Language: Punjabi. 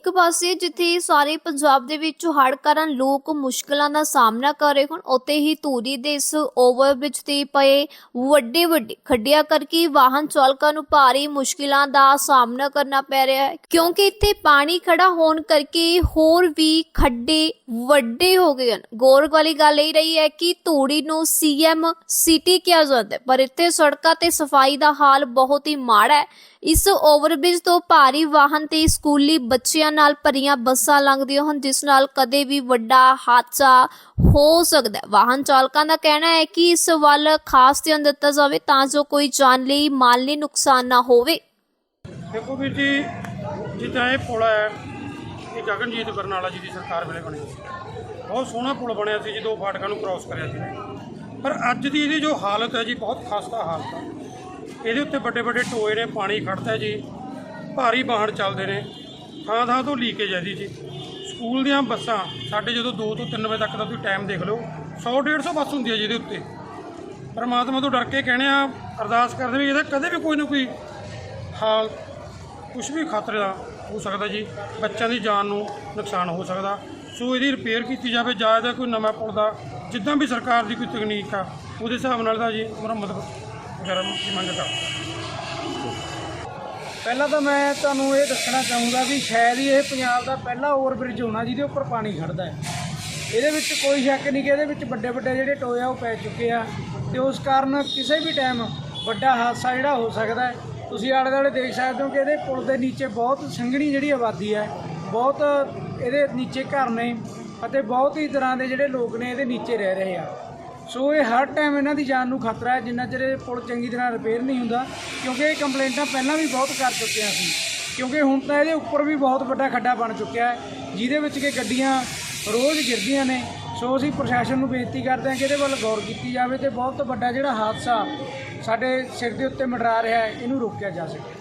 ਇੱਕ ਪਾਸੇ ਜਿੱਥੇ ਸਾਰੇ ਪੰਜਾਬ ਦੇ ਵਿੱਚ ਹੜ੍ਹ ਕਾਰਨ ਲੋਕ ਮੁਸ਼ਕਲਾਂ ਦਾ ਸਾਹਮਣਾ ਕਰ ਰਹੇ ਹਨ ਉੱਥੇ ਹੀ ਧੂਰੀ ਦੇ ਇਸ ਓਵਰਬ੍ਰਿਜ ਤੇ ਪਏ ਵੱਡੇ ਵੱਡੇ ਖੱਡਿਆਂ ਕਰਕੇ ਵਾਹਨ ਚਾਲਕਾਂ ਨੂੰ ਭਾਰੀ ਮੁਸ਼ਕਲਾਂ ਦਾ ਸਾਹਮਣਾ ਕਰਨਾ ਪੈ ਰਿਹਾ ਹੈ। ਕਿਉਂਕਿ ਇੱਥੇ ਪਾਣੀ ਖੜਾ ਹੋਣ ਕਰਕੇ ਹੋਰ ਵੀ ਖੱਡੇ ਵੱਡੇ ਹੋ ਗਏ ਹਨ। ਗੌਰ ਵਾਲੀ ਗੱਲ ਇਹ ਰਹੀ ਹੈ ਕਿ ਧੂਰੀ ਨੂੰ ਸੀਐਮ ਸਿਟੀ ਕਿਹਾ ਜਾਂਦਾ ਹੈ, ਪਰ ਇੱਥੇ ਸੜਕਾਂ ਤੇ ਸਫ਼ਾਈ ਦਾ ਹਾਲ ਬਹੁਤ ਹੀ ਮਾੜਾ ਹੈ। ਇਸ ਓਵਰਬ੍ਰਿਜ ਤੋਂ ਭਾਰੀ ਵਾਹਨ ਤੇ ਸਕੂਲੀ ਬੱਚਿਆਂ ਨਾਲ ਭਰੀਆਂ ਬੱਸਾਂ ਲੰਘਦੀਆਂ ਹਨ, ਜਿਸ ਨਾਲ ਕਦੇ ਵੀ ਵੱਡਾ ਹਾਦਸਾ ਹੋ ਸਕਦਾ ਹੈ। ਵਾਹਨ ਚਾਲਕਾਂ ਦਾ ਕਹਿਣਾ ਹੈ ਕਿ ਇਸ ਵੱਲ ਖਾਸ ਧਿਆਨ ਦਿੱਤਾ ਜਾਵੇ ਤਾਂ ਜੋ ਕੋਈ ਜਾਨਲੇਈ ਮਾਲੀ ਨੁਕਸਾਨ ਨਾ ਹੋਵੇ। ਦੇਖੋ ਵੀਰ ਜੀ, ਜਿੱਦਾਂ ਇਹ ਪੁਲ ਹੈ, ਇਹ ਗਗਨਜੀਤ ਬਰਨਾਲਾ ਜੀ ਦੀ ਸਰਕਾਰ ਵੇਲੇ ਬਣਿਆ ਸੀ। ਬਹੁਤ ਸੋਹਣਾ ਪੁਲ ਬਣਿਆ ਸੀ ਜਦੋਂ ਫਾਟਕਾਂ ਨੂੰ ਕ੍ਰਾਸ ਕਰਿਆ ਸੀ। ਪਰ ਅੱਜ ਦੀ ਇਹਦੀ ਜੋ ਹਾਲਤ ਹੈ ਜੀ, ਬਹੁਤ ਖਸਤਾ ਹਾਲਤ ਹੈ ਇਹਦੇ ਉੱਤੇ ਵੱਡੇ ਵੱਡੇ ਟੋਏ ਨੇ, ਪਾਣੀ ਖੜਦਾ ਜੀ। ਭਾਰੀ ਵਾਹਨ ਚੱਲਦੇ ਨੇ। ਥਾਂ ਥਾਂ ਤੋਂ ਲੀਕੇਜ ਹੈ ਜੀ ਜੀ। ਸਕੂਲ ਦੀਆਂ ਬੱਸਾਂ ਸਾਡੇ ਜਦੋਂ 2 ਤੋਂ 3 ਵਜੇ ਤੱਕ ਦਾ ਤੁਸੀਂ ਟਾਈਮ ਦੇਖ ਲਓ 100 150 ਬੱਸ ਹੁੰਦੀ ਹੈ ਜਿਹਦੇ ਉੱਤੇ। ਪਰਮਾਤਮਾ ਤੋਂ ਡਰ ਕੇ ਕਹਿੰਦੇ ਆ, ਅਰਦਾਸ ਕਰਦੇ ਵੀ ਇਹਦਾ ਕਦੇ ਵੀ ਕੋਈ ਨਾ ਕੋਈ ਹਾਲ ਕੁਝ ਵੀ ਖਤਰੇ ਦਾ ਹੋ ਸਕਦਾ ਜੀ। ਬੱਚਿਆਂ ਦੀ ਜਾਨ ਨੂੰ ਨੁਕਸਾਨ ਹੋ ਸਕਦਾ। ਸੋ ਇਹਦੀ ਰਿਪੇਅਰ ਕੀਤੀ ਜਾਵੇ, ਜਾਂ ਇਹਦਾ ਕੋਈ ਨਵਾਂ ਪੁਲ ਦਾ, ਜਿੱਦਾਂ ਵੀ ਸਰਕਾਰ ਦੀ ਕੋਈ ਤਕਨੀਕ ਆ, ਉਹਦੇ ਹਿਸਾਬ ਨਾਲ ਦਾ ਜੀ ਮੁਰੰਮਤ ਵਗੈਰਾ ਦੀ ਮੰਗ ਕਰਦਾ ਪਹਿਲਾਂ ਤਾਂ ਮੈਂ ਤੁਹਾਨੂੰ ਇਹ ਦੱਸਣਾ ਚਾਹੂੰਗਾ ਵੀ ਸ਼ਾਇਦ ਹੀ ਇਹ ਪੰਜਾਬ ਦਾ ਪਹਿਲਾ ਓਵਰਬ੍ਰਿਜ ਹੋਣਾ ਜਿਹਦੇ ਉੱਪਰ ਪਾਣੀ ਖੜਦਾ ਹੈ। ਇਹਦੇ ਵਿੱਚ ਕੋਈ ਸ਼ੱਕ ਨਹੀਂ ਕਿ ਇਹਦੇ ਵਿੱਚ ਵੱਡੇ ਵੱਡੇ ਜਿਹੜੇ ਟੋਏ ਆ ਉਹ ਪੈ ਚੁੱਕੇ ਆ ਤੇ ਉਸ ਕਾਰਨ ਕਿਸੇ ਵੀ ਟਾਈਮ ਵੱਡਾ ਹਾਦਸਾ ਜਿਹੜਾ ਹੋ ਸਕਦਾ ਹੈ। ਤੁਸੀਂ ਆਲੇ ਦੁਆਲੇ ਦੇਖ ਸਕਦੇ ਹੋ ਕਿ ਇਹਦੇ ਪੁਲ ਦੇ ਨੀਚੇ ਬਹੁਤ ਸੰਘਣੀ ਜਿਹੜੀ ਆਬਾਦੀ ਹੈ, ਬਹੁਤ ਇਹਦੇ ਨੀਚੇ ਘਰ ਨੇ ਅਤੇ ਬਹੁਤ ਹੀ ਤਰ੍ਹਾਂ ਦੇ ਜਿਹੜੇ ਲੋਕ ਨੇ ਇਹਦੇ ਨੀਚੇ ਰਹਿ ਰਹੇ ਆ। ਸੋ ਇਹ ਹਰ ਟਾਈਮ ਇਹਨਾਂ ਦੀ ਜਾਨ ਨੂੰ ਖਤਰਾ ਹੈ, ਜਿੰਨਾ ਚਿਰ ਇਹ ਪੁਲ ਚੰਗੀ ਤਰ੍ਹਾਂ ਰਿਪੇਅਰ ਨਹੀਂ ਹੁੰਦਾ, ਕਿਉਂਕਿ ਇਹ ਕੰਪਲੇਂਟਾਂ ਪਹਿਲਾਂ ਵੀ ਬਹੁਤ ਕਰ ਚੁੱਕਿਆ ਸੀ ਕਿਉਂਕਿ ਹੁਣ ਤਾਂ ਇਹਦੇ ਉੱਪਰ ਵੀ ਬਹੁਤ ਵੱਡਾ ਖੱਡਾ ਬਣ ਚੁੱਕਿਆ ਹੈ, ਜਿਹਦੇ ਵਿੱਚ ਕਿ ਗੱਡੀਆਂ ਰੋਜ਼ ਗਿਰਦੀਆਂ ਨੇ। ਸੋ ਅਸੀਂ ਪ੍ਰਸ਼ਾਸਨ ਨੂੰ ਬੇਨਤੀ ਕਰਦੇ ਹਾਂ ਕਿ ਇਹਦੇ ਵੱਲ ਗੌਰ ਕੀਤੀ ਜਾਵੇ ਤੇ ਬਹੁਤ ਵੱਡਾ ਜਿਹੜਾ ਹਾਦਸਾ ਸਾਡੇ ਸਿਰ ਦੇ ਉੱਤੇ ਮੰਡਰਾ ਰਿਹਾ ਹੈ, ਇਹਨੂੰ ਰੋਕਿਆ ਜਾ ਸਕੇ।